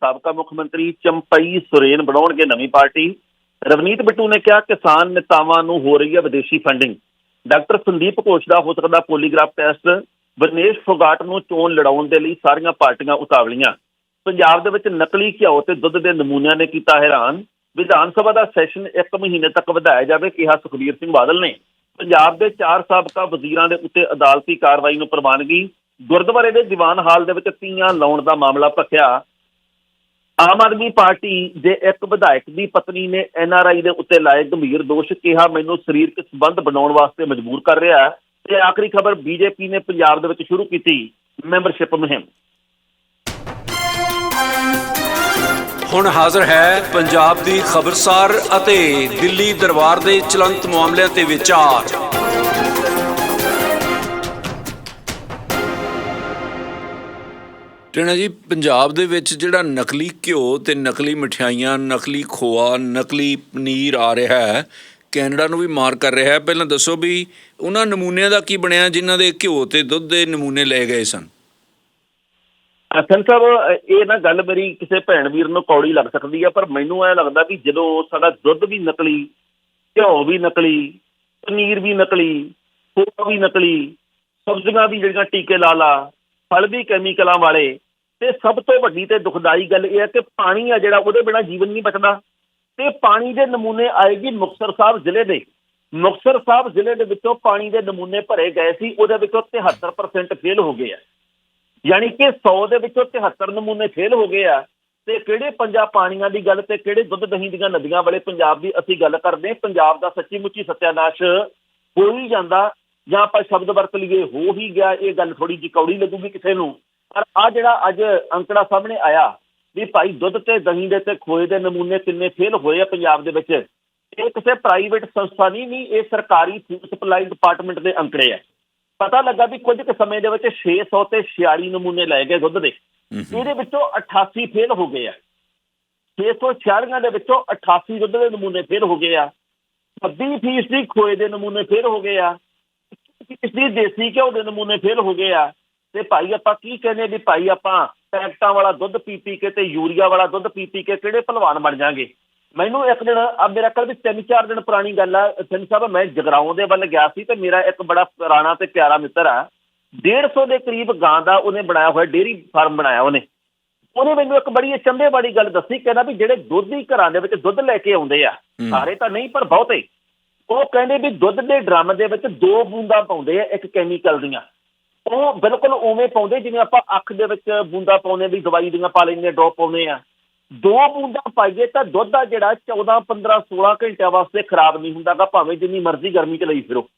ਸਾਬਕਾ ਮੁੱਖ ਮੰਤਰੀ ਚੰਪਈ ਸੁਰੇਨ ਬਣਾਉਣਗੇ ਨਵੀਂ ਪਾਰਟੀ। ਰਵਨੀਤ ਬਿੱਟੂ ਨੇ ਕਿਹਾ, ਕਿਸਾਨ ਨੇਤਾਵਾਂ ਨੂੰ ਹੋ ਰਹੀ ਹੈ ਵਿਦੇਸ਼ੀ ਫੰਡਿੰਗ ਡਾਕਟਰ ਸੰਦੀਪ ਘੋਸ਼ ਦਾ ਹੋ ਸਕਦਾ ਪੋਲੀਗ੍ਰਾਫ ਟੈਸਟ ਵਰਨੇਸ਼ ਫੋਗਾਟ ਨੂੰ ਚੋਣ ਲੜਾਉਣ ਦੇ ਲਈ ਸਾਰੀਆਂ ਪਾਰਟੀਆਂ ਉਤਾਵਲੀਆਂ। ਪੰਜਾਬ ਦੇ ਵਿੱਚ ਨਕਲੀ ਘਿਓ ਤੇ ਦੁੱਧ ਦੇ ਨਮੂਨਿਆਂ ਨੇ ਕੀਤਾ ਹੈਰਾਨ। ਵਿਧਾਨ ਸਭਾ ਦਾ ਸੈਸ਼ਨ 1 ਮਹੀਨੇ ਤੱਕ ਵਧਾਇਆ ਜਾਵੇ, ਕਿਹਾ ਸੁਖਬੀਰ ਸਿੰਘ ਬਾਦਲ ਨੇ। ਪੰਜਾਬ ਦੇ ਚਾਰ ਸਾਬਕਾ ਵਜ਼ੀਰਾਂ ਦੇ ਉੱਤੇ ਅਦਾਲਤੀ ਕਾਰਵਾਈ ਨੂੰ ਪ੍ਰਵਾਨਗੀ। ਗੁਰਦੁਆਰੇ ਦੇ ਦੀਵਾਨ ਹਾਲ ਦੇ ਵਿੱਚ ਤੀਆਂ ਲਾਉਣ ਦਾ ਮਾਮਲਾ ਭਖਿਆ ਆਮ ਆਦਮੀ ਪਾਰਟੀ ਦੇ ਇੱਕ ਵਿਧਾਇਕ ਦੀ ਪਤਨੀ ਨੇ ਐਨਆਰਆਈ ਦੇ ਉੱਤੇ ਲਾਏ ਗੰਭੀਰ ਦੋਸ਼, ਕਿਹਾ ਮੈਨੂੰ ਸਰੀਰਕ ਸੰਬੰਧ ਬਣਾਉਣ ਵਾਸਤੇ ਮਜਬੂਰ ਕਰ ਰਿਹਾ ਹੈ ਤੇ ਆਖਰੀ ਖਬਰ ਬੀਜੇਪੀ ਨੇ ਪੰਜਾਬ ਦੇ ਵਿੱਚ ਸ਼ੁਰੂ ਕੀਤੀ ਮੈਂਬਰਸ਼ਿਪ ਮੁਹਿੰਮ। ਹੁਣ ਹਾਜ਼ਰ ਹੈ ਪੰਜਾਬ ਦੀ ਖਬਰਸਾਰ ਅਤੇ ਦਿੱਲੀ ਦਰਬਾਰ ਦੇ ਚਲੰਤ ਮਾਮਲਿਆਂ ਤੇ ਵਿਚਾਰ। ਟਣਾ ਜੀ, ਪੰਜਾਬ ਦੇ ਵਿੱਚ ਜਿਹੜਾ ਨਕਲੀ ਘਿਓ ਤੇ ਨਕਲੀ ਮਠਿਆਈਆਂ, ਨਕਲੀ ਖੋਆ, ਨਕਲੀ ਪਨੀਰ ਆ ਰਿਹਾ ਹੈ, ਕੈਨੇਡਾ ਨੂੰ ਵੀ ਮਾਰ ਕਰ ਰਿਹਾ ਹੈ। ਪਹਿਲਾਂ ਦੱਸੋ ਵੀ ਉਹਨਾਂ ਨਮੂਨਿਆਂ ਦਾ ਕੀ ਬਣਿਆ, ਜਿਨ੍ਹਾਂ ਦੇ ਘਿਓ ਤੇ ਦੁੱਧ ਦੇ ਨਮੂਨੇ ਲਏ ਗਏ ਸਨ? ਅਸਲ ਸਾਹਿਬ, ਇਹ ਨਾ ਗੱਲ ਮੇਰੀ ਕਿਸੇ ਭੈਣ ਵੀਰ ਨੂੰ ਕੌੜੀ ਲੱਗ ਸਕਦੀ ਆ, ਪਰ ਮੈਨੂੰ ਐ ਲੱਗਦਾ ਵੀ ਜਦੋਂ ਸਾਡਾ ਦੁੱਧ ਵੀ ਨਕਲੀ, ਘਿਓ ਵੀ ਨਕਲੀ, ਪਨੀਰ ਵੀ ਨਕਲੀ, ਖੋਆ ਵੀ ਨਕਲੀ, ਸਬਜ਼ੀਆਂ ਵੀ ਜਿਹੜੀਆਂ ਟੀਕੇ ਲਾ ਲਾ ਫਲ ਕੈਮੀਕਲਾਂ ਵਾਲੇ ਤੇ ਸਭ ਤੋਂ ਵੱਡੀ ਤੇ ਦੁਖਦਾਈ ਗੱਲ ਇਹ ਹੈ ਕਿ ਪਾਣੀ ਆ ਜਿਹੜਾ ਉਹਦੇ ਬਿਨਾ ਜੀਵਨ ਨਹੀਂ ਬਚਦਾ। ਤੇ ਪਾਣੀ ਦੇ ਨਮੂਨੇ ਆਏਗੀ ਮੁਕਤਸਰ ਸਾਹਿਬ ਜ਼ਿਲ੍ਹੇ ਦੇ। ਮੁਕਤਸਰ ਸਾਹਿਬ ਜ਼ਿਲ੍ਹੇ ਦੇ ਵਿੱਚੋਂ ਪਾਣੀ ਦੇ ਨਮੂਨੇ ਭਰੇ ਗਏ ਸੀ, ਉਹਦੇ ਵਿੱਚੋਂ 73% ਫੇਲ ਹੋ ਗਏ ਆ। ਯਾਨੀ ਕਿ 100 ਦੇ ਵਿੱਚੋਂ 73 ਨਮੂਨੇ ਫੇਲ ਹੋ ਗਏ ਆ ਤੇ ਕਿਹੜੇ ਪੰਜਾਬ ਪਾਣੀਆਂ ਦੀ ਗੱਲ ਤੇ ਕਿਹੜੇ ਦੁੱਧ ਦਹੀਂ ਦੀਆਂ ਨਦੀਆਂ ਵਾਲੇ ਪੰਜਾਬ ਦੀ ਅਸੀਂ ਗੱਲ ਕਰਦੇ ਪੰਜਾਬ ਦਾ ਸੱਚੀ ਮੁੱਚੀ ਸਤਿਆਨਾਸ਼ ਹੋ ਹੀ ਜਾਂਦਾ ਜਾਂ ਆਪਾਂ ਸ਼ਬਦ ਵਰਤ ਲਈਏ ਹੋ ਹੀ ਗਿਆ ਇਹ ਗੱਲ ਥੋੜੀ ਜਿਹੀ ਕੌੜੀ ਲੱਗੂਗੀ ਕਿਸੇ ਨੂੰ। ਪਰ ਆ ਜਿਹੜਾ ਅੱਜ ਅੰਕੜਾ ਸਾਹਮਣੇ ਆਇਆ ਵੀ ਭਾਈ ਦੁੱਧ ਤੇ ਦਹੀਂ ਦੇ ਤੇ ਖੋਏ ਦੇ ਨਮੂਨੇ ਕਿੰਨੇ ਫੇਲ ਹੋਏ ਆ ਪੰਜਾਬ ਦੇ ਵਿੱਚ ਇਹ ਕਿਸੇ ਪ੍ਰਾਈਵੇਟ ਸੰਸਥਾ ਨਹੀਂ ਨਹੀਂ ਇਹ ਸਰਕਾਰੀ ਫੂਡ ਸਪਲਾਈ ਡਿਪਾਰਟਮੈਂਟ ਦੇ ਅੰਕੜੇ ਆ। ਪਤਾ ਲੱਗਾ ਵੀ ਕੁਝ ਕੁ ਸਮੇਂ ਦੇ ਵਿੱਚ 600 ਤੇ 46 ਨਮੂਨੇ ਲਏ ਗਏ ਦੁੱਧ ਦੇ। ਇਹਦੇ ਵਿੱਚੋਂ 88 ਫੇਲ ਹੋ ਗਏ ਆ। 646 ਦੇ ਵਿੱਚੋਂ 88 ਦੁੱਧ ਦੇ ਨਮੂਨੇ ਫੇਲ ਹੋ ਗਏ ਆ। 20 ਫੀਸਦੀ ਖੋਏ ਦੇ ਨਮੂਨੇ ਫੇਲ ਹੋ ਗਏ ਆ। ਫੀਸਦੀ ਦੇਸੀ ਘਿਓ ਦੇ ਨਮੂਨੇ ਫੇਲ ਹੋ ਗਏ ਆ। ਤੇ ਭਾਈ ਆਪਾਂ ਕੀ ਕਹਿੰਦੇ ਵੀ ਭਾਈ ਆਪਾਂ ਪੈਕਟਾਂ ਵਾਲਾ ਦੁੱਧ ਪੀ ਪੀ ਕੇ ਤੇ ਯੂਰੀਆ ਵਾਲਾ ਦੁੱਧ ਪੀ ਪੀ ਕੇ ਕਿਹੜੇ ਭਲਵਾਨ ਬਣ ਜਾਾਂਗੇ? ਮੈਨੂੰ ਇੱਕ ਦਿਨ ਆ ਮੇਰਾ ਕੱਲ ਵੀ ਤਿੰਨ ਚਾਰ ਦਿਨ ਪੁਰਾਣੀ ਗੱਲ ਆ। ਸਿੰਘ ਸਾਹਿਬ ਮੈਂ ਜਗਰਾਉਂ ਦੇ ਵੱਲ ਗਿਆ ਸੀ ਤੇ ਮੇਰਾ ਇੱਕ ਬੜਾ ਪੁਰਾਣਾ ਤੇ ਪਿਆਰਾ ਮਿੱਤਰ ਆ। 150 ਦੇ ਕਰੀਬ ਗਾਂ ਦਾ ਉਹਨੇ ਬਣਾਇਆ ਹੋਇਆ ਡੇਰੀ ਫਾਰਮ ਬਣਾਇਆ ਉਹਨੇ। ਉਹਨੇ ਮੈਨੂੰ ਇੱਕ ਬੜੀ ਅਚੰਭੇ ਵਾਲੀ ਗੱਲ ਦੱਸੀ ਕਹਿੰਦਾ ਵੀ ਜਿਹੜੇ ਦੁੱਧੀ ਘਰਾਂ ਦੇ ਵਿੱਚ ਦੁੱਧ ਲੈ ਕੇ ਆਉਂਦੇ ਆ ਸਾਰੇ ਤਾਂ ਨਹੀਂ ਪਰ ਬਹੁਤੇ। ਉਹ ਕਹਿੰਦੇ ਵੀ ਦੁੱਧ ਦੇ ਡਰਮ ਦੇ ਵਿੱਚ ਦੋ ਬੂੰਦਾਂ ਪਾਉਂਦੇ ਆ, ਇੱਕ ਕੈਮੀਕਲ ਦੀਆਂ। ਉਹ ਬਿਲਕੁਲ ਉਵੇਂ ਪਾਉਂਦੇ, ਜਿਵੇਂ ਆਪਾਂ ਅੱਖ ਦੇ ਵਿੱਚ ਬੂੰਦਾਂ ਪਾਉਂਦੇ ਵੀ ਦਵਾਈ ਦੀਆਂ ਪਾ ਲੈਂਦੇ ਡ੍ਰੌਪ ਪਾਉਂਦੇ ਆ ਦੋ ਬੂੰਦਾਂ ਪਾਈਏ ਤਾਂ ਦੁੱਧ ਆ ਜਿਹੜਾ 14 15 16 ਘੰਟਿਆਂ ਵਾਸਤੇ ਖਰਾਬ ਨਹੀਂ ਹੁੰਦਾਗਾ ਭਾਵੇਂ ਜਿੰਨੀ ਮਰਜ਼ੀ ਗਰਮੀ ਚ ਲਈ ਫਿਰੋ।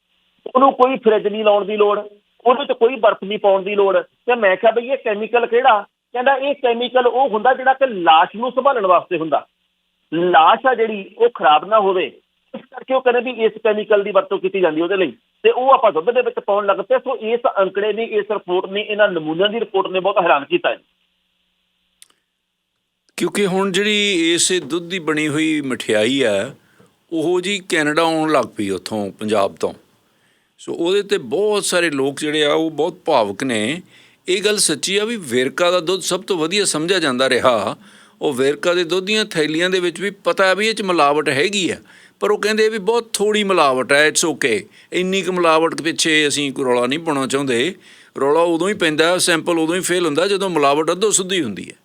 ਉਹਨੂੰ ਕੋਈ ਫ੍ਰਿਜ ਨਹੀਂ ਲਾਉਣ ਦੀ ਲੋੜ, ਉਹਦੇ 'ਚ ਕੋਈ ਬਰਫ਼ ਨਹੀਂ ਪਾਉਣ ਦੀ ਲੋੜ। ਤੇ ਮੈਂ ਕਿਹਾ ਬਈ ਇਹ ਕੈਮੀਕਲ ਕਿਹੜਾ? ਕਹਿੰਦਾ ਇਹ ਕੈਮੀਕਲ ਉਹ ਹੁੰਦਾ ਜਿਹੜਾ ਕਿ ਲਾਸ਼ ਨੂੰ ਸੰਭਾਲਣ ਵਾਸਤੇ ਹੁੰਦਾ। ਲਾਸ਼ ਆ ਜਿਹੜੀ, ਉਹ ਖਰਾਬ ਨਾ ਹੋਵੇ। ਇਸ ਕਰਕੇ ਉਹ ਕਹਿੰਦੇ ਵੀ ਇਸ ਕੈਮੀਕਲ ਦੀ ਵਰਤੋਂ ਕੀਤੀ ਜਾਂਦੀ ਉਹਦੇ ਲਈ। ਤੇ ਉਹ ਆਪਾਂ ਦੁੱਧ ਦੇ ਵਿੱਚ ਪਾਉਣ ਲੱਗ ਪਏ, ਸੋ ਇਸ ਅੰਕੜੇ ਨੇ ਇਸ ਰਿਪੋਰਟ ਨੇ, ਇਹਨਾਂ ਨਮੂਨਿਆਂ ਦੀ ਰਿਪੋਰਟ ਨੇ ਬਹੁਤ ਹੈਰਾਨ ਕੀਤਾ ਹੈ ਕਿਉਂਕਿ ਹੁਣ ਜਿਹੜੀ ਇਸੇ ਦੁੱਧ ਦੀ ਬਣੀ ਹੋਈ ਮਠਿਆਈ ਹੈ, ਉਹ ਜੀ ਕੈਨੇਡਾ ਆਉਣ ਲੱਗ ਪਈ ਉੱਥੋਂ, ਪੰਜਾਬ ਤੋਂ। ਸੋ ਉਹਦੇ ਤੇ ਬਹੁਤ ਸਾਰੇ ਲੋਕ ਜਿਹੜੇ ਆ, ਉਹ ਬਹੁਤ ਭਾਵੁਕ ਨੇ। ਇਹ ਗੱਲ ਸੱਚੀ ਆ ਵੀ ਵੇਰਕਾ ਦਾ ਦੁੱਧ ਸਭ ਤੋਂ ਵਧੀਆ ਸਮਝਿਆ ਜਾਂਦਾ ਰਿਹਾ। ਉਹ ਵੇਰਕਾ ਦੇ ਦੁੱਧ ਦੀਆਂ ਥੈਲੀਆਂ ਦੇ ਵਿੱਚ ਵੀ ਪਤਾ ਹੈ ਵੀ ਇਹ ਚ ਮਿਲਾਵਟ ਹੈਗੀ ਆ। ਪਰ ਉਹ ਕਹਿੰਦੇ ਵੀ ਬਹੁਤ ਥੋੜੀ ਮਿਲਾਵਟ ਹੈ ਇਟਸ ਓਕੇ ਇੰਨੀ ਕੁ ਮਿਲਾਵਟ ਪਿੱਛੇ ਅਸੀਂ ਕੋਈ ਰੌਲਾ ਨਹੀਂ ਪਾਉਣਾ ਚਾਹੁੰਦੇ। ਰੌਲਾ ਉਦੋਂ ਹੀ ਪੈਂਦਾ, ਸੈਂਪਲ ਉਦੋਂ ਹੀ ਫੇਲ ਹੁੰਦਾ ਜਦੋਂ ਮਿਲਾਵਟ ਅੱਧੋ ਸੁੱਧੀ ਹੁੰਦੀ ਹੈ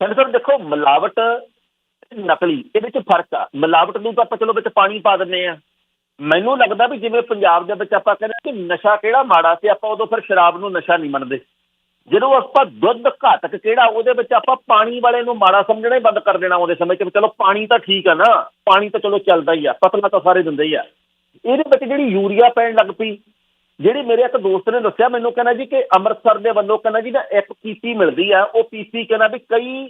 ਸਰ ਸਰ, ਦੇਖੋ, ਮਿਲਾਵਟ ਨਕਲੀ, ਇਹਦੇ ਵਿੱਚ ਫ਼ਰਕ ਆ। ਮਿਲਾਵਟ ਨੂੰ ਤਾਂ ਆਪਾਂ ਚਲੋ ਵਿੱਚ ਪਾਣੀ ਪਾ ਦਿੰਨੇ ਆ। ਮੈਨੂੰ ਲੱਗਦਾ ਵੀ ਜਿਵੇਂ ਪੰਜਾਬ ਦੇ ਵਿੱਚ ਆਪਾਂ ਕਹਿੰਦੇ ਕਿ ਨਸ਼ਾ ਕਿਹੜਾ ਮਾੜਾ ਸੀ, ਆਪਾਂ ਉਦੋਂ ਫਿਰ ਸ਼ਰਾਬ ਨੂੰ ਨਸ਼ਾ ਨਹੀਂ ਮੰਨਦੇ। ਜਦੋਂ ਆਪਾਂ ਦੁੱਧ ਘਾਤਕ ਕਿਹੜਾ, ਉਹਦੇ ਵਿੱਚ ਆਪਾਂ ਪਾਣੀ ਵਾਲੇ ਨੂੰ ਮਾੜਾ ਸਮਝਣਾ ਹੀ ਬੰਦ ਕਰ ਦੇਣਾ ਉਹਦੇ ਸਮੇਂ 'ਚ ਚਲੋ ਪਾਣੀ ਤਾਂ ਠੀਕ ਆ ਨਾ, ਪਾਣੀ ਤਾਂ ਚਲੋ ਚੱਲਦਾ ਹੀ ਆ, ਪਤਲਾ ਤਾਂ ਸਾਰੇ ਦਿੰਦੇ ਹੀ ਆ। ਇਹਦੇ ਵਿੱਚ ਜਿਹੜੀ ਯੂਰੀਆ ਪੈਣ ਲੱਗ ਪਈ, ਜਿਹੜੀ ਮੇਰੇ ਇੱਕ ਦੋਸਤ ਨੇ ਦੱਸਿਆ, ਮੈਨੂੰ ਕਹਿੰਦਾ ਜੀ ਕਿ ਅੰਮ੍ਰਿਤਸਰ ਦੇ ਵੱਲੋਂ ਕਹਿੰਦਾ ਜੀ ਨਾ ਇੱਕ ਪੀਪੀ ਮਿਲਦੀ ਆ, ਉਹ ਪੀਪੀ ਕਹਿੰਦਾ ਵੀ ਕਈ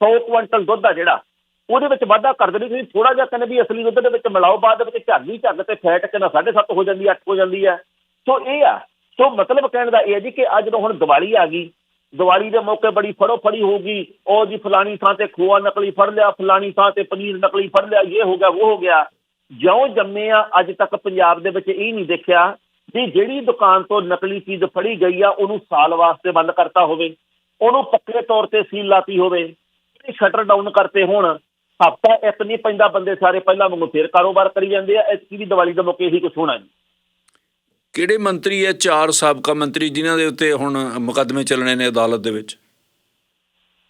100 ਕੁਇੰਟਲ ਦੁੱਧ ਆ ਜਿਹੜਾ, ਉਹਦੇ ਵਿੱਚ ਵਾਧਾ ਕਰ ਦਿੰਦੀ, ਤੁਸੀਂ ਥੋੜਾ ਜਿਹਾ ਕਹਿੰਦੇ ਵੀ ਅਸਲੀ ਦੁੱਧ ਦੇ ਵਿੱਚ ਮਿਲਾਓ, ਬਾਅਦ ਵਿੱਚ ਝੱਗ ਹੀ ਝੱਗ ਤੇ ਫੈਟ ਕਹਿੰਦਾ 7.5 ਹੋ ਜਾਂਦੀ 8 ਹੋ ਜਾਂਦੀ ਆ। ਸੋ ਇਹ ਆ ਸੋ ਮਤਲਬ ਕਹਿਣ ਦਾ ਇਹ ਹੈ ਜੀ ਕਿ ਅੱਜ ਜਦੋਂ ਹੁਣ ਦੀਵਾਲੀ ਆ ਗਈ, ਦੀਵਾਲੀ ਦੇ ਮੌਕੇ ਬੜੀ ਫੜੋ ਫੜੀ ਹੋਊਗੀ ਉਹ ਜੀ ਫਲਾਣੀ ਥਾਂ ਤੇ ਖੋਆ ਨਕਲੀ ਫੜ ਲਿਆ, ਫਲਾਣੀ ਥਾਂ ਤੇ ਪਨੀਰ ਨਕਲੀ ਫੜ ਲਿਆ, ਇਹ ਹੋ ਗਿਆ, ਉਹ ਹੋ ਗਿਆ। ਜਿਉਂ ਜੰਮੇ ਆ ਅੱਜ ਤੱਕ ਪੰਜਾਬ ਦੇ ਵਿੱਚ ਇਹ ਨਹੀਂ ਦੇਖਿਆ ਵੀ ਜਿਹੜੀ ਦੁਕਾਨ ਤੋਂ ਨਕਲੀ ਚੀਜ਼ ਫੜੀ ਗਈ ਆ, ਉਹਨੂੰ ਸਾਲ ਵਾਸਤੇ ਬੰਦ ਕਰਤਾ ਹੋਵੇ, ਉਹਨੂੰ ਪੱਕੇ ਤੌਰ ਤੇ ਸੀਲ ਲਾਤੀ ਹੋਵੇ ਸ਼ਟਰ ਡਾਊਨ ਕਰਤੇ ਹੋਣ, ਹਫਤਾ ਇੱਕ ਨਹੀਂ ਪੈਂਦਾ, ਬੰਦੇ ਸਾਰੇ ਪਹਿਲਾਂ ਵਾਂਗੂ ਫੇਰ ਕਾਰੋਬਾਰ ਕਰੀ ਜਾਂਦੇ ਆ, ਇਸ ਦੀ ਦੀਵਾਲੀ ਦੇ ਮੌਕੇ ਇਹੀ ਕੁਝ ਹੋਣਾ ਜੀ। ਕਿਹੜੇ ਮੰਤਰੀ ਹੈ? ਚਾਰ ਸਾਬਕਾ ਮੰਤਰੀ ਜਿਨ੍ਹਾਂ ਦੇ ਉੱਤੇ ਹੁਣ ਮੁਕੱਦਮੇ ਚੱਲਣੇ ਨੇ ਅਦਾਲਤ ਦੇ ਵਿੱਚ?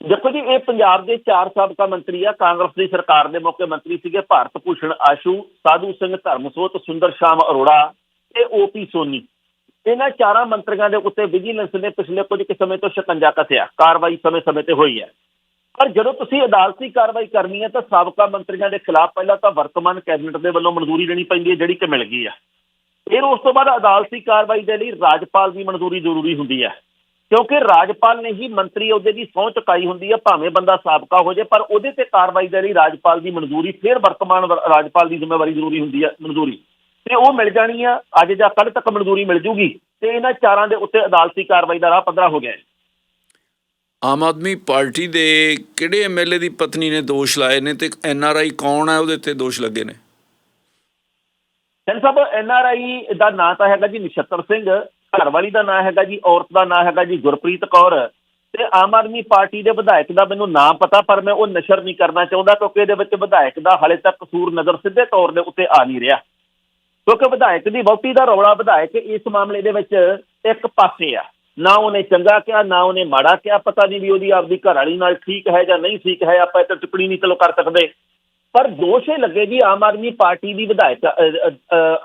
ਦੇਖੋ ਜੀ, ਇਹ ਪੰਜਾਬ ਦੇ ਚਾਰ ਸਾਬਕਾ ਮੰਤਰੀ ਆ। ਕਾਂਗਰਸ ਦੀ ਸਰਕਾਰ ਦੇ ਮੌਕੇ ਮੰਤਰੀ ਸੀਗੇ ਭਾਰਤ ਭੂਸ਼ਣ ਆਸ਼ੂ, ਸਾਧੂ ਸਿੰਘ ਧਰਮਸੋਤ, ਸੁੰਦਰ ਸ਼ਾਮ ਅਰੋੜਾ ਤੇ ਓਪੀ ਸੋਨੀ। ਇਹਨਾਂ ਚਾਰਾਂ ਮੰਤਰੀਆਂ ਦੇ ਉੱਤੇ ਵਿਜੀਲੈਂਸ ਨੇ ਪਿਛਲੇ ਕੁਝ ਕੁ ਸਮੇਂ ਤੋਂ ਸ਼ਿਕੰਜਾ ਕੱਸਿਆ। ਕਾਰਵਾਈ ਸਮੇਂ-ਸਮੇਂ ਤੇ ਹੋਈ ਹੈ। ਪਰ ਜਦੋਂ ਤੁਸੀਂ ਅਦਾਲਤੀ ਕਾਰਵਾਈ ਕਰਨੀ ਹੈ ਤਾਂ ਸਾਬਕਾ ਮੰਤਰੀਆਂ ਦੇ ਖਿਲਾਫ ਪਹਿਲਾਂ ਤਾਂ ਵਰਤਮਾਨ ਕੈਬਨਿਟ ਦੇ ਵੱਲੋਂ ਮਨਜ਼ੂਰੀ ਲੈਣੀ ਪੈਂਦੀ ਹੈ, ਜਿਹੜੀ ਕਿ ਮਿਲ ਗਈ ਆ। ਫਿਰ ਉਸ ਤੋਂ ਬਾਅਦ ਅਦਾਲਤੀ ਕਾਰਵਾਈ ਦੇ ਲਈ ਰਾਜਪਾਲ ਦੀ ਮਨਜ਼ੂਰੀ ਜ਼ਰੂਰੀ ਹੁੰਦੀ ਹੈ। ਕਿਉਂਕਿ ਰਾਜਪਾਲ ਨੇ ਹੀ ਮੰਤਰੀ ਅਹੁਦੇ ਦੀ ਸਹੁੰ ਚੁਕਾਈ ਹੁੰਦੀ ਹੈ, ਭਾਵੇਂ ਬੰਦਾ ਸਾਬਕਾ ਹੋ ਜਾਏ, ਪਰ ਉਹਦੇ ਤੇ ਕਾਰਵਾਈ ਦੇ ਲਈ ਰਾਜਪਾਲ ਦੀ ਮਨਜ਼ੂਰੀ, ਫਿਰ ਵਰਤਮਾਨ ਰਾਜਪਾਲ ਦੀ ਜ਼ਿੰਮੇਵਾਰੀ ਜ਼ਰੂਰੀ ਹੁੰਦੀ ਹੈ, ਮਨਜ਼ੂਰੀ। ਤੇ ਉਹ ਮਿਲ ਜਾਣੀ ਆ, ਅੱਜ ਜਾਂ ਕੱਲ੍ਹ ਤੱਕ ਮਨਜ਼ੂਰੀ ਮਿਲ ਜੂਗੀ ਤੇ ਇਹਨਾਂ ਚਾਰਾਂ ਦੇ ਉੱਤੇ ਅਦਾਲਤੀ ਕਾਰਵਾਈ ਦਾ ਰਾਹ ਪੱਧਰਾ ਹੋ ਗਿਆ ਆਮ ਆਦਮੀ ਪਾਰਟੀ ਦੇ ਕਿਹੜੇ ਐਮਐਲਏ ਦੀ ਪਤਨੀ ਨੇ ਦੋਸ਼ ਲਾਏ ਨੇ ਤੇ ਐਨਆਰਆਈ ਕੌਣ ਹੈ ਉਹਦੇ ਤੇ ਦੋਸ਼ ਲੱਗੇ ਨੇ? ਸੈਨ ਸਾਹਿਬ ਐਨ ਆਰ ਆਈ ਦਾ ਨਾਂ ਤਾਂ ਹੈਗਾ ਜੀ ਨਛੱਤਰ ਸਿੰਘ, ਘਰਵਾਲੀ ਦਾ ਨਾਂ ਹੈਗਾ ਜੀ, ਔਰਤ ਦਾ ਨਾਂ ਹੈਗਾ ਜੀ ਗੁਰਪ੍ਰੀਤ ਕੌਰ ਤੇ ਆਮ ਆਦਮੀ ਪਾਰਟੀ ਦੇ ਵਿਧਾਇਕ ਦਾ ਮੈਨੂੰ ਨਾਂ ਪਤਾ, ਪਰ ਮੈਂ ਉਹ ਨਸ਼ਰ ਨਹੀਂ ਕਰਨਾ ਚਾਹੁੰਦਾ ਕਿਉਂਕਿ ਇਹਦੇ ਵਿੱਚ ਵਿਧਾਇਕ ਦਾ ਹਾਲੇ ਤੱਕ ਕਸੂਰ ਨਜ਼ਰ ਸਿੱਧੇ ਤੌਰ ਦੇ ਉੱਤੇ ਆ ਨਹੀਂ ਰਿਹਾ। ਕਿਉਂਕਿ ਵਿਧਾਇਕ ਦੀ ਬਹੁਤੀ ਦਾ ਰੌਲਾ ਵਿਧਾਇਕ ਇਸ ਮਾਮਲੇ ਦੇ ਵਿੱਚ ਇੱਕ ਪਾਸੇ ਆ। ਨਾ ਉਹਨੇ ਚੰਗਾ ਕਿਹਾ, ਨਾ ਉਹਨੇ ਮਾੜਾ ਕਿਹਾ, ਪਤਾ ਨਹੀਂ ਵੀ ਉਹਦੀ ਆਪਦੀ ਘਰ ਵਾਲੀ ਨਾਲ ਠੀਕ ਹੈ ਜਾਂ ਨਹੀਂ ਠੀਕ ਹੈ, ਆਪਾਂ ਇਹ ਤੇ ਟਿੱਪਣੀ ਨਹੀਂ ਚਲੋ ਕਰ ਸਕਦੇ। ਪਰ ਦੋਸ਼ ਇਹ ਲੱਗੇ ਜੀ, ਆਮ ਆਦਮੀ ਪਾਰਟੀ ਦੀ ਵਿਧਾਇਕ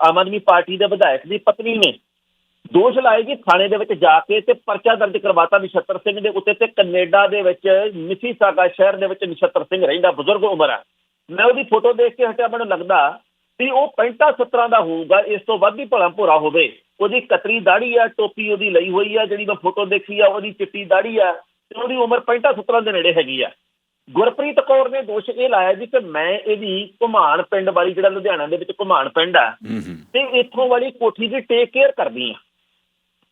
ਆਮ ਆਦਮੀ ਪਾਰਟੀ ਦੇ ਵਿਧਾਇਕ ਦੀ ਪਤਨੀ ਨੇ ਦੋਸ਼ ਲਾਏ ਜੀ, ਥਾਣੇ ਦੇ ਵਿੱਚ ਜਾ ਕੇ ਤੇ ਪਰਚਾ ਦਰਜ ਕਰਵਾਤਾ ਨਛੱਤਰ ਸਿੰਘ ਦੇ ਉੱਤੇ ਤੇ ਕੈਨੇਡਾ ਦੇ ਵਿੱਚ ਮਿਸੀਸਾਗਾ ਸ਼ਹਿਰ ਦੇ ਵਿੱਚ ਨਛੱਤਰ ਸਿੰਘ ਰਹਿੰਦਾ, ਬਜ਼ੁਰਗ ਉਮਰ ਆ। ਮੈਂ ਉਹਦੀ ਫੋਟੋ ਦੇਖ ਕੇ ਹਟਿਆ, ਮੈਨੂੰ ਲੱਗਦਾ ਵੀ ਉਹ 65 70 ਦਾ ਹੋਊਗਾ, ਇਸ ਤੋਂ ਵੱਧ ਹੀ ਭਲਾ ਭੋਰਾ ਹੋਵੇ। ਉਹਦੀ ਕਤਰੀ ਦਾੜੀ ਆ, ਟੋਪੀ ਉਹਦੀ ਲਈ ਹੋਈ ਆ, ਜਿਹੜੀ ਮੈਂ ਫੋਟੋ ਦੇਖੀ ਆ, ਉਹਦੀ ਚਿੱਟੀ ਦਾੜੀ ਆ, ਤੇ ਉਹਦੀ ਉਮਰ 65 70 ਦੇ ਨੇੜੇ ਹੈਗੀ ਆ। ਗੁਰਪ੍ਰੀਤ ਕੌਰ ਨੇ ਦੋਸ਼ ਇਹ ਲਾਇਆ ਜੀ ਕਿ ਮੈਂ ਇਹਦੀ ਘੁਮਾਣ ਪਿੰਡ ਵਾਲੀ ਜਿਹੜਾ ਲੁਧਿਆਣਾ ਦੇ ਵਿੱਚ ਘੁਮਾਣ ਪਿੰਡ ਆ ਤੇ ਇੱਥੋਂ ਵਾਲੀ ਕੋਠੀ ਦੀ ਟੇਕ ਕੇਅਰ ਕਰਨੀ ਆ।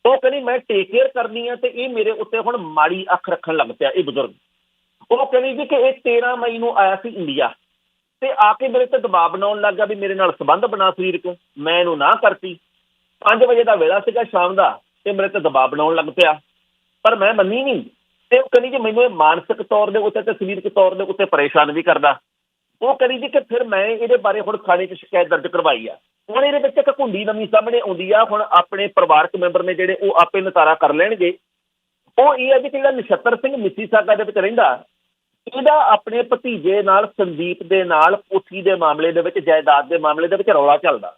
ਉਹ ਕਹਿੰਦੀ ਮੈਂ ਟੇਕ ਕੇਅਰ ਕਰਨੀ ਆ ਤੇ ਇਹ ਮੇਰੇ ਉੱਤੇ ਹੁਣ ਮਾੜੀ ਅੱਖ ਰੱਖਣ ਲੱਗ ਪਿਆ ਇਹ ਬਜ਼ੁਰਗ। ਉਹ ਕਹਿੰਦੀ ਜੀ ਕਿ ਇਹ 13 ਮਈ ਨੂੰ ਆਇਆ ਸੀ ਇੰਡੀਆ ਤੇ ਆ ਕੇ ਮੇਰੇ ਤੇ ਦਬਾਅ ਬਣਾਉਣ ਲੱਗਾ ਵੀ ਮੇਰੇ ਨਾਲ ਸੰਬੰਧ ਬਣਾ ਸਰੀਰਕ ਮੈਂ ਇਹਨੂੰ ਨਾ ਕਰਤੀ। 5 ਵਜੇ ਦਾ ਵੇਲਾ ਸੀਗਾ ਸ਼ਾਮ ਦਾ ਤੇ ਮੇਰੇ ਤੇ ਦਬਾਅ ਬਣਾਉਣ ਲੱਗ ਪਿਆ। ਪਰ ਮੈਂ ਮੰਨੀ ਨਹੀਂ। ਤੇ ਉਹ ਕਹਿੰਦੀ ਜੀ ਮੈਨੂੰ ਇਹ ਮਾਨਸਿਕ ਤੌਰ ਦੇ ਉੱਤੇ ਤੇ ਸਰੀਰਕ ਤੌਰ ਦੇ ਉੱਤੇ ਪਰੇਸ਼ਾਨ ਵੀ ਕਰਦਾ, ਉਹ ਕਹਿੰਦੀ ਜੀ ਕਿ ਫਿਰ ਮੈਂ ਇਹਦੇ ਬਾਰੇ ਹੁਣ ਥਾਣੇ 'ਚ ਸ਼ਿਕਾਇਤ ਦਰਜ ਕਰਵਾਈ ਆ। ਹੁਣ ਇਹਦੇ ਵਿੱਚ ਇੱਕ ਘੁੰਡੀ ਨਵੀਂ ਸਾਹਮਣੇ ਆਉਂਦੀ ਆ, ਹੁਣ ਆਪਣੇ ਪਰਿਵਾਰਕ ਮੈਂਬਰ ਨੇ ਜਿਹੜੇ ਉਹ ਆਪੇ ਨਤਾਰਾ ਕਰ ਲੈਣਗੇ। ਉਹ ਇਹ ਹੈ ਜੀ ਕਿ ਜਿਹੜਾ ਨਛੱਤਰ ਸਿੰਘ ਮਿਸੀਸਾਗਾ ਦੇ ਵਿੱਚ ਰਹਿੰਦਾ, ਇਹਦਾ ਆਪਣੇ ਭਤੀਜੇ ਨਾਲ ਸੰਦੀਪ ਦੇ ਨਾਲ ਕੋਠੀ ਦੇ ਮਾਮਲੇ ਦੇ ਵਿੱਚ, ਜਾਇਦਾਦ ਦੇ ਮਾਮਲੇ ਦੇ ਵਿੱਚ ਰੌਲਾ ਚੱਲਦਾ।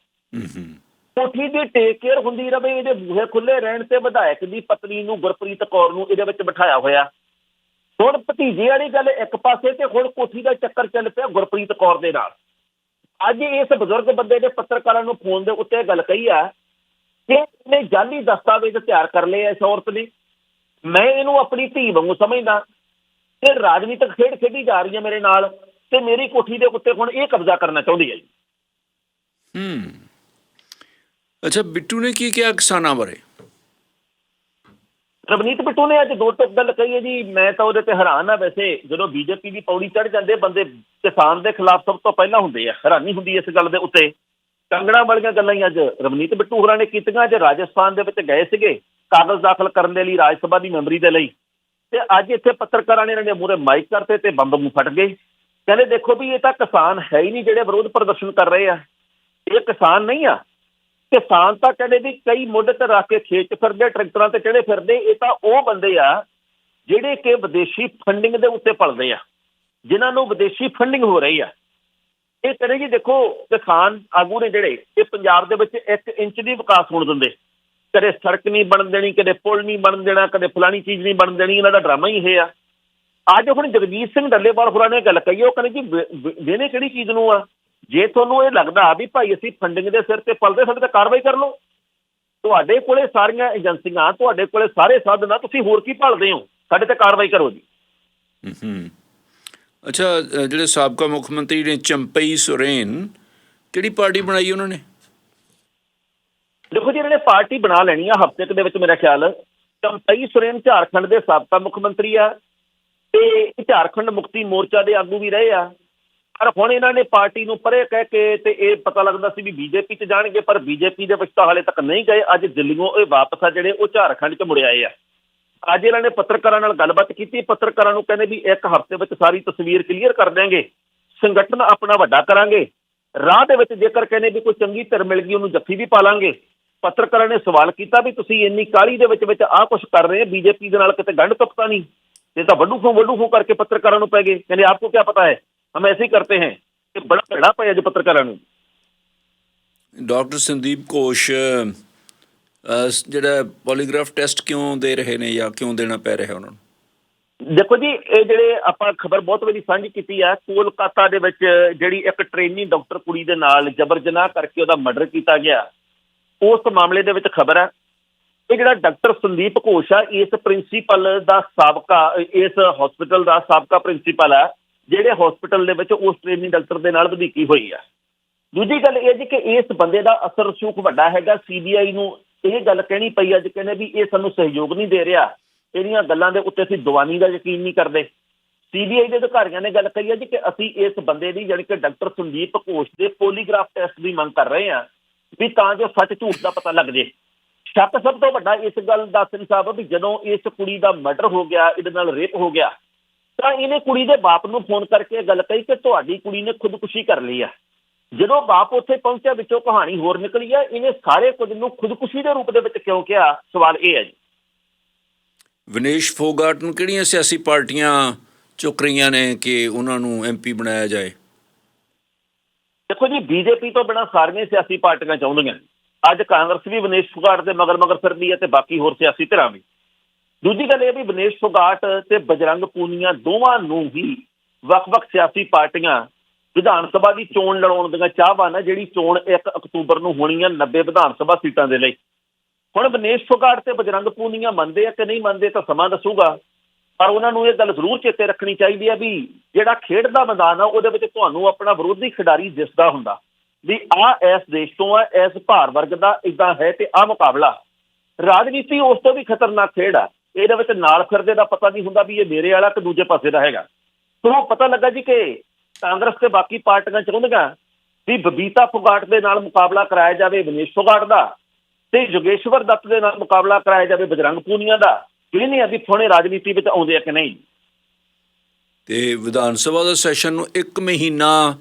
ਕੋਠੀ ਦੀ ਟੇਕ ਕੇਅਰ ਹੁੰਦੀ ਰਵੇ, ਇਹਦੇ ਬੂਹੇ ਖੁੱਲੇ ਰਹਿਣ ਤੇ ਵਿਧਾਇਕ ਦੀ ਪਤਨੀ ਨੂੰ ਗੁਰਪ੍ਰੀਤ ਕੌਰ ਨੂੰ ਇਹਦੇ ਵਿੱਚ ਬਿਠਾਇਆ ਹੋਇਆ। ਹੁਣ ਭਤੀਜੇ ਵਾਲੀ ਗੱਲ ਇੱਕ ਪਾਸੇ ਤੇ ਹੁਣ ਕੋਠੀ ਦਾ ਚੱਕਰ ਚੱਲ ਪਿਆ ਗੁਰਪ੍ਰੀਤ ਕੌਰ ਦੇ ਨਾਲ। ਅੱਜ ਇਸ ਬਜ਼ੁਰਗ ਬੰਦੇ ਨੇ ਪੱਤਰਕਾਰਾਂ ਨੂੰ ਫੋਨ ਦੇ ਉੱਤੇ ਇਹ ਗੱਲ ਕਹੀ ਆ ਕਿ ਇਹਨੇ ਜਾਲੀ ਦਸਤਾਵੇਜ਼ ਤਿਆਰ ਕਰ ਲਏ ਆ ਇਸ ਔਰਤ ਨੇ। ਮੈਂ ਇਹਨੂੰ ਆਪਣੀ ਧੀ ਵਾਂਗੂ ਸਮਝਦਾ। ਤੇ ਰਾਜਨੀਤਿਕ ਖੇਡ ਖੇਡੀ ਜਾ ਰਹੀ ਹੈ ਮੇਰੇ ਨਾਲ ਤੇ ਮੇਰੀ ਕੋਠੀ ਦੇ ਉੱਤੇ ਹੁਣ ਇਹ ਕਬਜ਼ਾ ਕਰਨਾ ਚਾਹੁੰਦੀ ਹੈ ਜੀ। ਹੂੰ। ਅੱਛਾ, ਬਿੱਟੂ ਨੇ ਕੀ ਕਿਹਾ ਕਿਸਾਨਾਂ ਬਾਰੇ? ਰਵਨੀਤ ਬਿੱਟੂ ਨੇ ਅੱਜ ਦੋ ਟੁਕ ਗੱਲ ਕਹੀ ਹੈ ਜੀ, ਮੈਂ ਤਾਂ ਉਹਦੇ ਤੇ ਹੈਰਾਨ ਆ ਵੈਸੇ, ਜਦੋਂ ਬੀਜੇਪੀ ਦੀ ਪੌੜੀ ਚੜ ਜਾਂਦੇ ਬੰਦੇ ਕਿਸਾਨ ਦੇ ਖਿਲਾਫ ਸਭ ਤੋਂ ਪਹਿਲਾਂ ਹੁੰਦੇ ਆ, ਹੈਰਾਨੀ ਹੁੰਦੀ ਇਸ ਗੱਲ ਦੇ ਉੱਤੇ। ਕੰਗਣਾ ਵਾਲੀਆਂ ਗੱਲਾਂ ਹੀ ਅੱਜ ਰਵਨੀਤ ਬਿੱਟੂ ਹੋਰਾਂ ਨੇ ਕੀਤੀਆਂ, ਅੱਜ ਰਾਜਸਥਾਨ ਦੇ ਵਿੱਚ ਗਏ ਸੀਗੇ, ਕਾਗਜ਼ ਦਾਖਲ ਕਰਨ ਦੇ ਲਈ ਰਾਜ ਸਭਾ ਦੀ ਮੈਂਬਰੀ ਦੇ ਲਈ। ਤੇ ਅੱਜ ਇੱਥੇ ਪੱਤਰਕਾਰਾਂ ਨੇ ਇਹਨਾਂ ਦੇ ਮੂਹਰੇ ਮਾਈਕ ਕਰਤੇ ਤੇ ਬੰਬ ਮੂੰਹ ਫਟ ਗਏ। ਕਹਿੰਦੇ ਦੇਖੋ ਵੀ ਇਹ ਤਾਂ ਕਿਸਾਨ ਹੈ ਹੀ ਨਹੀਂ ਜਿਹੜੇ ਵਿਰੋਧ ਪ੍ਰਦਰਸ਼ਨ ਕਰ ਰਹੇ ਆ। ਇਹ ਕਿਸਾਨ ਨਹੀਂ ਆ। ਕਿਸਾਨ ਤਾਂ ਕਹਿੰਦੇ ਵੀ ਕਈ ਮੁੱਢ ਤੇ ਰੱਖ ਕੇ ਖੇਤ 'ਚ ਫਿਰਦੇ ਟਰੈਕਟਰਾਂ ਤੇ ਚੜੇ ਫਿਰਦੇ ਇਹ ਤਾਂ ਉਹ ਬੰਦੇ ਆ ਜਿਹੜੇ ਕਿ ਵਿਦੇਸ਼ੀ ਫੰਡਿੰਗ ਦੇ ਉੱਤੇ ਪਲਦੇ ਆ, ਜਿਨ੍ਹਾਂ ਨੂੰ ਵਿਦੇਸ਼ੀ ਫੰਡਿੰਗ ਹੋ ਰਹੀ ਆ। ਇਹ ਕਹਿੰਦੇ ਜੀ ਦੇਖੋ, ਕਿਸਾਨ ਆਗੂ ਨੇ ਜਿਹੜੇ, ਇਹ ਪੰਜਾਬ ਦੇ ਵਿੱਚ 1 ਇੰਚ ਦੀ ਵਿਕਾਸ ਹੋਣ ਦਿੰਦੇ। ਕਦੇ ਸੜਕ ਨਹੀਂ ਬਣ ਦੇਣੀ, ਕਦੇ ਪੁਲ ਨਹੀਂ ਬਣ ਦੇਣਾ, ਕਦੇ ਫਲਾਣੀ ਚੀਜ਼ ਨਹੀਂ ਬਣ ਦੇਣੀ, ਇਹਨਾਂ ਦਾ ਡਰਾਮਾ ਹੀ ਇਹ ਆ। ਅੱਜ ਹੁਣ ਜਗਜੀਤ ਸਿੰਘ ਡੱਲੇਵਾਲ ਹੋਰਾਂ ਨੇ ਗੱਲ ਕਹੀ, ਉਹ ਕਹਿੰਦੇ ਜੀ ਵੇਨੇ ਕਿਹੜੀ ਚੀਜ਼ ਨੂੰ ਆ? ਜੇ ਤੁਹਾਨੂੰ ਇਹ ਲੱਗਦਾ ਵੀ ਭਾਈ ਅਸੀਂ ਫੰਡਿੰਗ ਦੇ ਸਿਰ ਤੇ ਪਲਦੇ ਸਾਡੇ ਤੇ ਕਾਰਵਾਈ ਕਰ ਲਓ ਤੁਹਾਡੇ ਕੋਲੇ ਸਾਰੀਆਂ ਏਜੰਸੀਆਂ ਤੁਹਾਡੇ ਕੋਲੇ ਸਾਰੇ ਸਾਧਨ ਆ ਤੁਸੀਂ ਹੋਰ ਕੀ ਭਾਲਦੇ ਹੋ? ਸਾਡੇ ਤੇ ਕਾਰਵਾਈ ਕਰੋ ਜੀ। ਹੂੰ ਅੱਛਾ ਜਿਹੜੇ ਸਾਬਕਾ ਮੁੱਖ ਮੰਤਰੀ ਨੇ ਚੰਪਈ ਸੁਰੇਨ ਕਿਹੜੀ ਪਾਰਟੀ ਬਣਾਈ ਉਹਨਾਂ ਨੇ? ਦੇਖੋ ਜੀ ਇਹਨਾਂ ਨੇ ਪਾਰਟੀ ਬਣਾ ਲੈਣੀ ਆ ਹਫ਼ਤੇ ਕੁ ਦੇ ਵਿੱਚ ਮੇਰਾ ਖਿਆਲ। ਚੰਪਈ ਸੁਰੇਨ ਝਾਰਖੰਡ ਦੇ ਸਾਬਕਾ ਮੁੱਖ ਮੰਤਰੀ ਆ ਤੇ ਝਾਰਖੰਡ ਮੁਕਤੀ ਮੋਰਚਾ ਦੇ ਆਗੂ ਵੀ ਰਹੇ ਆ। ਪਰ ਹੁਣ ਇਹਨਾਂ ਨੇ ਪਾਰਟੀ ਨੂੰ ਪਰੇ ਕਹਿ ਕੇ ਤੇ ਇਹ ਪਤਾ ਲੱਗਦਾ ਸੀ ਵੀ ਬੀਜੇਪੀ 'ਚ ਜਾਣਗੇ, ਪਰ ਬੀਜੇਪੀ ਦੇ ਵਿੱਚ ਤਾਂ ਹਾਲੇ ਤੱਕ ਨਹੀਂ ਗਏ। ਅੱਜ ਦਿੱਲੀੋਂ ਇਹ ਵਾਪਸ ਆ ਜਿਹੜੇ ਉਹ ਝਾਰਖੰਡ 'ਚ ਮੁੜ ਆਏ ਆ। ਅੱਜ ਇਹਨਾਂ ਨੇ ਪੱਤਰਕਾਰਾਂ ਨਾਲ ਗੱਲਬਾਤ ਕੀਤੀ। ਪੱਤਰਕਾਰਾਂ ਨੂੰ ਕਹਿੰਦੇ ਵੀ ਇੱਕ ਹਫ਼ਤੇ ਵਿੱਚ ਸਾਰੀ ਤਸਵੀਰ ਕਲੀਅਰ ਕਰ ਦਿਆਂਗੇ। ਸੰਗਠਨ ਆਪਣਾ ਵੱਡਾ ਕਰਾਂਗੇ। ਰਾਹ ਦੇ ਵਿੱਚ ਜੇਕਰ ਕਹਿੰਦੇ ਵੀ ਕੋਈ ਚੰਗੀ ਧਿਰ ਮਿਲ ਗਈ, ਉਹਨੂੰ ਜੱਫੀ ਵੀ ਪਾ ਲਾਂਗੇ। ਪੱਤਰਕਾਰਾਂ ਨੇ ਸਵਾਲ ਕੀਤਾ ਵੀ ਤੁਸੀਂ ਇੰਨੀ ਕਾਲੀ ਦੇ ਵਿੱਚ ਵਿੱਚ ਆਹ ਕੁਝ ਕਰ ਰਹੇ ਬੀਜੇਪੀ ਦੇ ਨਾਲ ਕਿਤੇ ਗੰਢ ਕਪਤਾ ਨਹੀਂ। ਇਹ ਤਾਂ ਵੱਡੂ ਖੂ ਵੱਡੂ ਖੂ ਕਰਕੇ ਪੱਤਰਕਾਰਾਂ ਨੂੰ ਪੈ ਗਏ। ਕਹਿੰਦੇ, ਆਪਕੋ ਕੀ ਪਤਾ ਹੈ? ਹਮ ਐਸੇ ਹੀ ਕਰਤੇ हैं ਇਹ ਬੜਾ ਭੜਾ ਪਿਆ ਅੱਜ ਪੱਤਰਕਾਰਾਂ ਨੂੰ। ਡਾਕਟਰ ਸੰਦੀਪ ਅਹ, ਜਿਹੜਾ ਪੋਲੀਗ੍ਰਾਫ ਟੈਸਟ ਕਿਉਂ ਦੇ ਰਹੇ ਨੇ ਜਾਂ ਕਿਉਂ ਦੇਣਾ ਪੈ ਰਿਹਾ ਉਹਨਾਂ ਨੂੰ? ਦੇਖੋ ਜੀ ਇਹ ਜਿਹੜੇ ਆਪਾਂ ਖਬਰ ਬਹੁਤ ਵਾਰੀ ਸਾਂਝੀ ਕੀਤੀ ਆ ਕੋਲਕਾਤਾ ਦੇ ਵਿੱਚ ਜਿਹੜੀ ਇੱਕ ਟ੍ਰੇਨੀ ਡਾਕਟਰ ਕੁੜੀ ਦੇ ਨਾਲ ਜਬਰ ਜਨਾਹ ਕਰਕੇ ਉਹਦਾ ਮਰਡਰ ਕੀਤਾ ਗਿਆ। ਉਸ ਮਾਮਲੇ ਦੇ ਵਿੱਚ ਖਬਰ ਹੈ ਇਹ ਜਿਹੜਾ ਡਾਕਟਰ ਸੰਦੀਪ ਘੋਸ਼ ਆ ਇਸ ਪ੍ਰਿੰਸੀਪਲ ਦਾ ਸਾਬਕਾ ਇਸ ਹਸਪੀਟਲ ਦਾ ਸਾਬਕਾ ਪ੍ਰਿੰਸੀਪਲ ਹੈ ਜਿਹੜੇ ਹਸਪੀਟਲ ਦੇ ਵਿੱਚ ਉਸ ਟ੍ਰੇਨੀ ਡਾਕਟਰ ਦੇ ਨਾਲ ਵਧੀਕੀ ਹੋਈ ਆ। ਦੂਜੀ ਗੱਲ ਇਹ ਜੀ ਕਿ ਇਸ ਬੰਦੇ ਦਾ ਅਸਰ ਸੂਖ ਵੱਡਾ ਹੈਗਾ। ਸੀਬੀਆਈ ਨੂੰ ਇਹ ਗੱਲ ਕਹਿਣੀ ਪਈ ਅੱਜ ਕਹਿੰਦੇ ਵੀ ਇਹ ਸਾਨੂੰ ਸਹਿਯੋਗ ਨਹੀਂ ਦੇ ਰਿਹਾ। ਇਹਦੀਆਂ ਗੱਲਾਂ ਦੇ ਉੱਤੇ ਅਸੀਂ ਦਵਾਨੀ ਦਾ ਯਕੀਨ ਨਹੀਂ ਕਰਦੇ। ਸੀਬੀਆਈ ਦੇ ਅਧਿਕਾਰੀਆਂ ਨੇ ਗੱਲ ਕਹੀ ਹੈ ਜੀ ਕਿ ਅਸੀਂ ਇਸ ਬੰਦੇ ਦੀ ਯਾਨੀ ਕਿ ਡਾਕਟਰ ਸੰਦੀਪ ਘੋਸ਼ ਦੇ ਪੋਲੀਗ੍ਰਾਫ ਟੈਸਟ ਦੀ ਮੰਗ ਕਰ ਰਹੇ ਹਾਂ ਵੀ ਤਾਂ ਜੋ ਸੱਚ ਝੂਠ ਦਾ ਪਤਾ ਲੱਗ ਜੇ। ਸ਼ੱਕ ਸਭ ਤੋਂ ਵੱਡਾ ਇਸ ਗੱਲ ਦਾ ਸਿੰਘ ਸਾਹਿਬ ਵੀ ਜਦੋਂ ਇਸ ਕੁੜੀ ਦਾ ਮਰਡਰ ਹੋ ਗਿਆ, ਇਹਦੇ ਨਾਲ ਰੇਪ ਹੋ ਗਿਆ ਤਾਂ ਇਹਨੇ ਕੁੜੀ ਦੇ ਬਾਪ ਨੂੰ ਫੋਨ ਕਰਕੇ ਗੱਲ ਕਹੀ ਕਿ ਤੁਹਾਡੀ ਕੁੜੀ ਨੇ ਖੁਦਕੁਸ਼ੀ ਕਰ ਲਈ ਆ। ਜਦੋਂ ਬਾਪ ਉੱਥੇ ਪਹੁੰਚਿਆ ਵਿੱਚੋਂ ਕਹਾਣੀ ਹੋਰ ਨਿਕਲੀ ਆ। ਇਹਨੇ ਸਾਰੇ ਕੁਝ ਨੂੰ ਖੁਦਕੁਸ਼ੀ ਦੇ ਰੂਪ ਦੇ ਵਿੱਚ ਕਿਉਂ ਕਿਹਾ? ਸਵਾਲ ਇਹ ਹੈ ਜੀ। ਵਿਨੇਸ਼ ਫੋਗਾਟ ਨੂੰ ਕਿਹੜੀਆਂ ਸਿਆਸੀ ਪਾਰਟੀਆਂ ਚੁੱਕ ਰਹੀਆਂ ਨੇ ਕਿ ਉਹਨਾਂ ਨੂੰ ਐਮਪੀ ਬਣਾਇਆ ਜਾਏ? ਦੇਖੋ ਜੀ ਬੀਜੇਪੀ ਤੋਂ ਬਿਨਾਂ ਸਾਰੀਆਂ ਸਿਆਸੀ ਪਾਰਟੀਆਂ ਚਾਹੁੰਦੀਆਂ ਅੱਜ ਕਾਂਗਰਸ ਵੀ ਵਿਨੇਸ਼ ਫੋਗਾਟ ਦੇ ਮਗਰ ਮਗਰ ਫਿਰਦੀ ਹੈ ਤੇ ਬਾਕੀ ਹੋਰ ਸਿਆਸੀ ਧਿਰਾਂ ਵੀ। ਦੂਜੀ ਗੱਲ ਇਹ ਵੀ ਵਿਨੇਸ਼ ਫੋਗਾਟ ਤੇ ਬਜਰੰਗ ਪੂਨੀਆ ਦੋਵਾਂ ਨੂੰ ਹੀ ਵੱਖ-ਵੱਖ ਸਿਆਸੀ ਪਾਰਟੀਆਂ ਵਿਧਾਨ ਸਭਾ ਦੀ ਚੋਣ ਲੜਾਉਣ ਦੀਆਂ ਚਾਹਵਾਨ ਹੈ ਜਿਹੜੀ ਚੋਣ 1 ਅਕਤੂਬਰ ਨੂੰ ਹੋਣੀ ਹੈ 90 ਵਿਧਾਨ ਸਭਾ ਸੀਟਾਂ ਦੇ ਲਈ। ਹੁਣ ਵਿਨੇਸ਼ ਫੋਗਾਟ ਤੇ ਬਜਰੰਗ ਪੂਨੀਆ ਮੰਨਦੇ ਆ ਕਿ ਨਹੀਂ ਮੰਨਦੇ ਤਾਂ ਸਮਾਂ ਦੱਸੂਗਾ। ਪਰ ਉਹਨਾਂ ਨੂੰ ਇਹ ਗੱਲ ਜ਼ਰੂਰ ਚੇਤੇ ਰੱਖਣੀ ਚਾਹੀਦੀ ਹੈ ਵੀ ਜਿਹੜਾ ਖੇਡ ਦਾ ਮੈਦਾਨ ਆ, ਉਹਦੇ ਵਿੱਚ ਤੁਹਾਨੂੰ ਆਪਣਾ ਵਿਰੋਧੀ ਖਿਡਾਰੀ ਦਿਸਦਾ ਹੁੰਦਾ ਵੀ ਆ ਇਸ ਦੇਸ਼ ਤੋਂ ਆ, ਇਸ ਭਾਰ ਵਰਗ ਦਾ ਇਦਾਂ ਹੈ ਤੇ ਆ ਮੁਕਾਬਲਾ। ਰਾਜਨੀਤੀ ਉਸ ਤੋਂ ਵੀ ਖਤਰਨਾਕ ਖੇਡ ਆ। ਇਹਦੇ ਵਿੱਚ ਨਾਲ ਫਿਰਦੇ ਦਾ ਪਤਾ ਨਹੀਂ ਹੁੰਦਾ ਵੀ ਇਹ ਮੇਰੇ ਵਾਲਾ ਕਿ ਦੂਜੇ ਪਾਸੇ ਦਾ ਹੈਗਾ। ਤੋਂ ਪਤਾ ਲੱਗਾ ਜੀ ਕਿ ਕਾਂਗਰਸ ਤੇ ਬਾਕੀ ਪਾਰਟੀਆਂ ਚਾਹੁੰਦੀਆਂ ਵੀ ਬਬੀਤਾ ਫੁਗਾਟ ਦੇ ਨਾਲ ਮੁਕਾਬਲਾ ਕਰਾਇਆ ਜਾਵੇ, ਵਿਨੇਸ਼ ਫੁਗਾਟ ਦਾ ਤੇ ਯੋਗੇਸ਼ਵਰ ਦੱਤ ਦੇ ਨਾਲ ਮੁਕਾਬਲਾ ਕਰਾਇਆ ਜਾਵੇ, ਬਜਰੰਗ ਪੂਨੀਆ ਦਾ। ਇਹ ਨਹੀਂ ਆ ਵੀ ਥੋੜੇ ਰਾਜਨੀਤੀ ਵਿੱਚ ਆਉਂਦੇ ਆ ਕਿ ਨਹੀਂ। ਤੇ ਵਿਧਾਨ ਸਭਾ ਦਾ ਸੈਸ਼ਨ ਨੂੰ 1 ਮਹੀਨਾ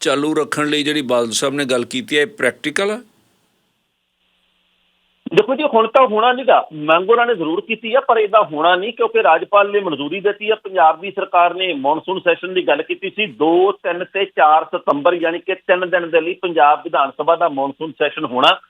ਚਾਲੂ ਰੱਖਣ ਲਈ ਜਿਹੜੀ ਬਾਦਲ ਸਾਹਿਬ ਨੇ ਗੱਲ ਕੀਤੀ ਹੈ, ਇਹ ਪ੍ਰੈਕਟੀਕਲ ਹੈ ਦੇਖੋ ਜੀ, ਹੁਣ ਤਾਂ ਹੋਣਾ ਨਹੀਂਗਾ ਮੰਗ ਉਹਨਾਂ ਨੇ ਜ਼ਰੂਰ ਕੀਤੀ ਆ, ਪਰ ਇਹਦਾ ਹੋਣਾ ਨਹੀਂ ਕਿਉਂਕਿ ਰਾਜਪਾਲ ਨੇ ਮਨਜ਼ੂਰੀ ਦਿੱਤੀ ਆ। ਪੰਜਾਬ ਦੀ ਸਰਕਾਰ ਨੇ ਮੌਨਸੂਨ ਸੈਸ਼ਨ ਦੀ ਗੱਲ ਕੀਤੀ ਸੀ। 2 3 ਤੇ 4 ਸਤੰਬਰ, ਯਾਨੀ ਕਿ 3 ਦਿਨ ਦੇ ਲਈ ਪੰਜਾਬ ਵਿਧਾਨ ਸਭਾ ਦਾ ਮੌਨਸੂਨ ਸੈਸ਼ਨ ਹੋਣਾ।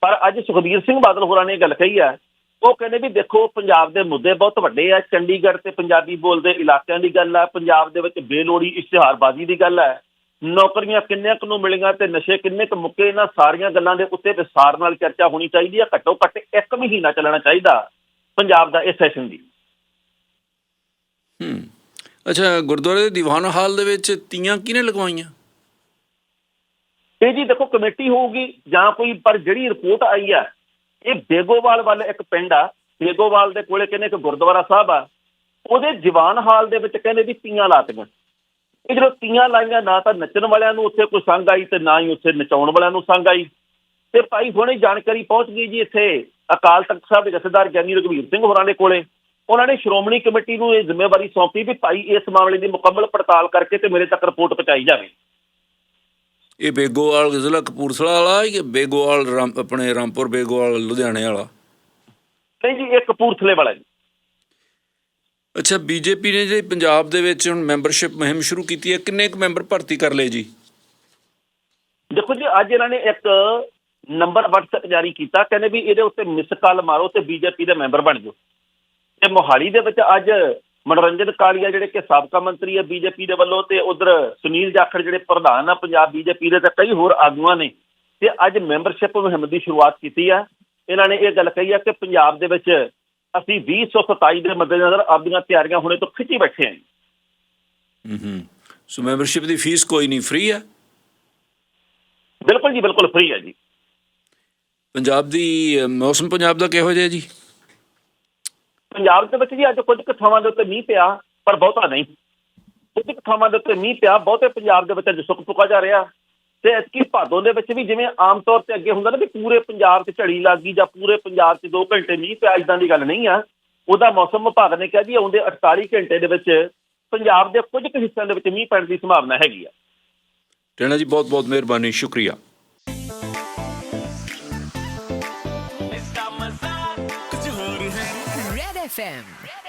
ਪਰ ਅੱਜ ਸੁਖਬੀਰ ਸਿੰਘ ਬਾਦਲ ਹੋਰਾਂ ਨੇ ਇਹ ਗੱਲ ਕਹੀ ਆ। ਉਹ ਕਹਿੰਦੇ ਵੀ ਦੇਖੋ, ਪੰਜਾਬ ਦੇ ਮੁੱਦੇ ਬਹੁਤ ਵੱਡੇ ਆ। ਚੰਡੀਗੜ੍ਹ ਤੇ ਪੰਜਾਬੀ ਬੋਲਦੇ ਇਲਾਕਿਆਂ ਦੀ ਗੱਲ ਆ। ਪੰਜਾਬ ਦੇ ਵਿੱਚ ਬੇਲੋੜੀ ਇਸ਼ਤਿਹਾਰਬਾਜ਼ੀ ਦੀ ਗੱਲ ਹੈ ਨੌਕਰੀਆਂ ਕਿੰਨੇ ਕੁ ਨੂੰ ਮਿਲੀਆਂ ਤੇ ਨਸ਼ੇ ਕਿੰਨੇ ਕੁ ਮੁੱਕੇ ਇਹਨਾਂ ਸਾਰੀਆਂ ਗੱਲਾਂ ਦੇ ਉੱਤੇ ਵਿਸਥਾਰ ਨਾਲ ਚਰਚਾ ਹੋਣੀ ਚਾਹੀਦੀ ਆ ਘੱਟੋ ਘੱਟ ਇੱਕ ਮਹੀਨਾ ਚੱਲਣਾ ਚਾਹੀਦਾ ਪੰਜਾਬ ਦਾ ਇਹ ਸੈਸ਼ਨ ਦੀ। ਹੂੰ। ਅੱਛਾ ਗੁਰਦੁਆਰੇ ਦੇ ਦੀਵਾਨ ਹਾਲ ਦੇ ਵਿੱਚ ਤੀਆਂ ਕਿਹਨੇ ਲਗਵਾਈਆਂ? ਇਹ ਜੀ ਦੇਖੋ ਕਮੇਟੀ ਹੋਊਗੀ ਜਾਂ ਕੋਈ ਪਰ ਜਿਹੜੀ ਰਿਪੋਰਟ ਆਈ ਆ ਇਹ ਬੇਗੋਵਾਲ ਵੱਲ ਇੱਕ ਪਿੰਡ ਆ ਬੇਗੋਵਾਲ ਦੇ ਕੋਲੇ ਕਹਿੰਦੇ ਇੱਕ ਗੁਰਦੁਆਰਾ ਸਾਹਿਬ ਆ ਉਹਦੇ ਦੀਵਾਨ ਹਾਲ ਦੇ ਵਿੱਚ ਕਹਿੰਦੇ ਵੀ ਤੀਆਂ ਲਾਤੀਆਂ। ਇਹ ਜਦੋਂ ਤੀਆਂ ਲਾਈਆਂ ਨਾ ਤਾਂ ਨੱਚਣ ਵਾਲਿਆਂ ਨੂੰ ਉੱਥੇ ਕੋਈ ਸੰਗ ਆਈ ਤੇ ਨਾ ਹੀ ਉੱਥੇ ਨਚਾਉਣ ਵਾਲਿਆਂ ਨੂੰ ਸੰਗ ਆਈ। ਤੇ ਭਾਈ ਹੁਣੇ ਜਾਣਕਾਰੀ ਪਹੁੰਚ ਗਈ ਜੀ ਇੱਥੇ ਅਕਾਲ ਤਖਤ ਸਾਹਿਬ ਦੇ ਜਥੇਦਾਰ ਗਿਆਨੀ ਰਘਵੀਰ ਸਿੰਘ ਹੋਰਾਂ ਦੇ ਕੋਲੇ। ਉਹਨਾਂ ਨੇ ਸ਼੍ਰੋਮਣੀ ਕਮੇਟੀ ਨੂੰ ਇਹ ਜ਼ਿੰਮੇਵਾਰੀ ਸੌਂਪੀ ਵੀ ਭਾਈ ਇਸ ਮਾਮਲੇ ਦੀ ਮੁਕੰਮਲ ਪੜਤਾਲ ਕਰਕੇ ਤੇ ਮੇਰੇ ਤੱਕ ਰਿਪੋਰਟ ਪਹੁੰਚਾਈ ਜਾਵੇ। ਇਹ ਬੇਗੋਵਾਲ ਜ਼ਿਲ੍ਹਾ ਕਪੂਰਥਲਾ ਵਾਲਾ ਹੈ ਕਿ ਬੇਗੋਵਾਲ ਆਪਣੇ ਰਾਮਪੁਰ ਬੇਗੋਵਾਲ ਲੁਧਿਆਣੇ ਵਾਲਾ? ਨਹੀਂ ਜੀ ਇਹ ਕਪੂਰਥਲੇ ਵਾਲਾ ਜੀ। ਅੱਛਾ, ਬੀਜੇਪੀ ਨੇ ਜਿਹੜੀ ਪੰਜਾਬ ਦੇ ਵਿੱਚ ਹੁਣ ਮੈਂਬਰਸ਼ਿਪ ਮੁਹਿੰਮ ਸ਼ੁਰੂ ਕੀਤੀ ਹੈ, ਕਿੰਨੇ ਕੁ ਮੈਂਬਰ ਭਰਤੀ ਕਰ ਲਏ ਜੀ? ਦੇਖੋ ਜੀ, ਅੱਜ ਇਹਨਾਂ ਨੇ ਇੱਕ ਨੰਬਰ WhatsApp ਜਾਰੀ ਕੀਤਾ, ਕਹਿੰਦੇ ਵੀ ਇਹਦੇ ਉੱਤੇ ਮਿਸ ਕਾਲ ਮਾਰੋ ਤੇ ਬੀਜੇਪੀ ਦੇ ਮੈਂਬਰ ਬਣ ਜਾਓ। ਤੇ ਮੋਹਾਲੀ ਦੇ ਵਿੱਚ ਅੱਜ ਮਨੋਰੰਜਨ ਕਾਲੀਆ ਜਿਹੜੇ ਕਿ ਸਾਬਕਾ ਮੰਤਰੀ ਹੈ ਬੀਜੇਪੀ ਦੇ ਵੱਲੋਂ ਤੇ ਉਧਰ ਸੁਨੀਲ ਜਾਖੜ ਜਿਹੜੇ ਪ੍ਰਧਾਨ ਆ ਪੰਜਾਬ ਬੀਜੇਪੀ ਦੇ ਤੇ ਕਈ ਹੋਰ ਆਗੂਆਂ ਨੇ, ਤੇ ਅੱਜ ਮੈਂਬਰਸ਼ਿਪ ਮੁਹਿੰਮ ਦੀ ਸ਼ੁਰੂਆਤ ਕੀਤੀ ਆ। ਇਹਨਾਂ ਨੇ ਇਹ ਗੱਲ ਕਹੀ ਆ ਕਿ ਪੰਜਾਬ ਦੇ ਵਿੱਚ ਅਸੀਂ 2027 ਦੇ ਮੱਦੇਨਜ਼ਰ ਆਪਦੀਆਂ ਤਿਆਰੀਆਂ ਹੁਣੇ ਤੋਂ ਖਿੱਚੀ ਬੈਠੇ ਹਾਂ ਹੂੰ ਹੂੰ ਸੋ ਮੈਂਬਰਸ਼ਿਪ ਦੀ ਫੀਸ ਕੋਈ ਨਹੀਂ ਫ੍ਰੀ ਹੈ? ਬਿਲਕੁਲ ਜੀ ਬਿਲਕੁਲ ਫ੍ਰੀ ਹੈ ਜੀ। ਪੰਜਾਬ ਦੀ ਮੌਸਮ ਪੰਜਾਬ ਦਾ ਕਿਹੋ ਜਿਹਾ ਜੀ? ਪੰਜਾਬ ਦੇ ਵਿੱਚ ਜੀ ਅੱਜ ਕੁਝ ਕੁ ਥਾਵਾਂ ਦੇ ਉੱਤੇ ਮੀਂਹ ਪਿਆ ਪਰ ਬਹੁਤਾ ਨਹੀਂ। ਕੁਝ ਕੁ ਥਾਵਾਂ ਦੇ ਉੱਤੇ ਮੀਂਹ ਪਿਆ ਬਹੁਤੇ ਪੰਜਾਬ ਦੇ ਵਿੱਚ ਅੱਜ ਸੁੱਕ ਪੁਕਾ ਜਾ ਰਿਹਾ। ਤੇ ਇਸਕੀ ਭਾਦੋਂ ਦੇ ਵਿੱਚ ਵੀ ਜਿਵੇਂ ਆਮ ਤੌਰ ਤੇ ਅੱਗੇ ਹੁੰਦਾ ਨਾ ਵੀ ਪੂਰੇ ਪੰਜਾਬ 'ਚ ਝੜੀ ਲੱਗ ਗਈ ਜਾਂ ਪੂਰੇ ਪੰਜਾਬ 'ਚ 2 ਘੰਟੇ ਮੀਂਹ ਪਿਆ ਇਦਾਂ ਦੀ ਗੱਲ ਨਹੀਂ ਆ। ਉਹਦਾ ਮੌਸਮ ਵਿਭਾਗ ਨੇ ਕਿਹਾ ਜੀ ਆਉਂਦੇ 48 ਘੰਟੇ ਦੇ ਵਿੱਚ ਪੰਜਾਬ ਦੇ ਕੁਝ ਕੁ ਹਿੱਸਿਆਂ ਦੇ ਵਿੱਚ ਮੀਂਹ ਪੈਣ ਦੀ ਸੰਭਾਵਨਾ ਹੈਗੀ ਆ। ਟੈਣਾ ਜੀ ਬਹੁਤ ਬਹੁਤ ਮਿਹਰਬਾਨੀ ਸ਼ੁਕਰੀਆ। FM